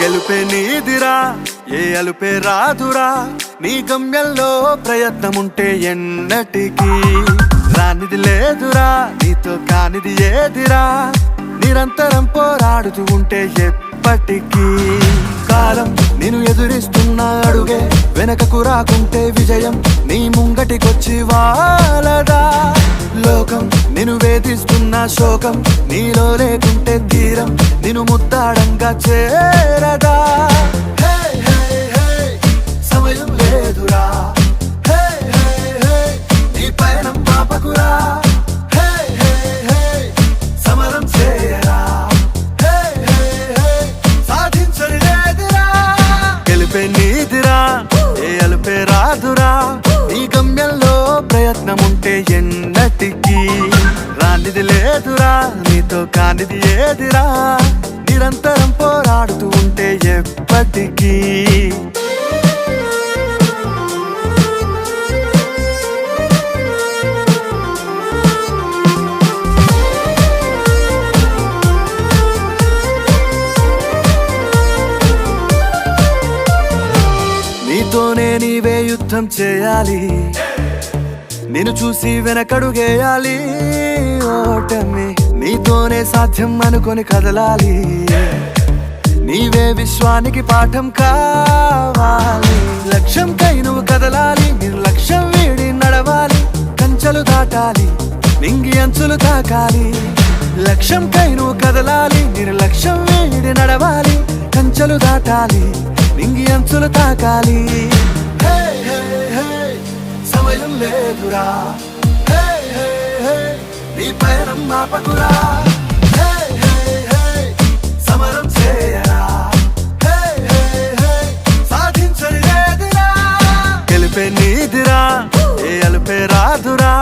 గెలుపే నీదిరా ఏ అలుపే రాదురా నీ గమ్యంలో ప్రయత్నముంటే ఎన్నటికీ. రానిది లేదురా నీతో కానిది ఏదిరా? నిరంతరం పోరాడుతూ ఉంటే ఎప్పటికీ కాలం నేను ఎదురిస్తున్న అడుగే వెనకకు రాకుంటే విజయం నీ ముంగటికొచ్చి వాలదా? లోకం నేను వేధిస్తున్న శోకం నీలో లేకుంటే తీరం నేను ముద్దాడంగా చేరదా? కాదురా నీ గమ్యంలో ప్రయత్నముంటే ఎన్నటికీ రానిది లేదురా నీతో కానిది ఏదిరా? నిరంతరం పోరాడుతూ ఉంటే ఎప్పటికీ యుద్ధం చేయాలి. నేను చూసి వెనకడుగేయాలి. ఓటమి నీతోనే సాధ్యం అనుకొని కదలాలి. నీవే విశ్వానికి పాఠం కావాలి. లక్ష్యంకై నువ్వు కదలాలి. మీరు లక్ష్యం వీడి నడవాలి. కంచెలు దాటాలి. నింగి అంచులు తాకాలి. లక్ష్యంకై నువ్వు కదలాలి. మీరు లక్ష్యం వీడి నడవాలి. కంచెలు దాటాలి. నింగి అంచులు తాకాలి. సమయం నీ పయనం మాపకురా సమరం చేయరా. సాధించని లేదురా. గెలిపే నీదిరా ఏ అలుపే రాదురా.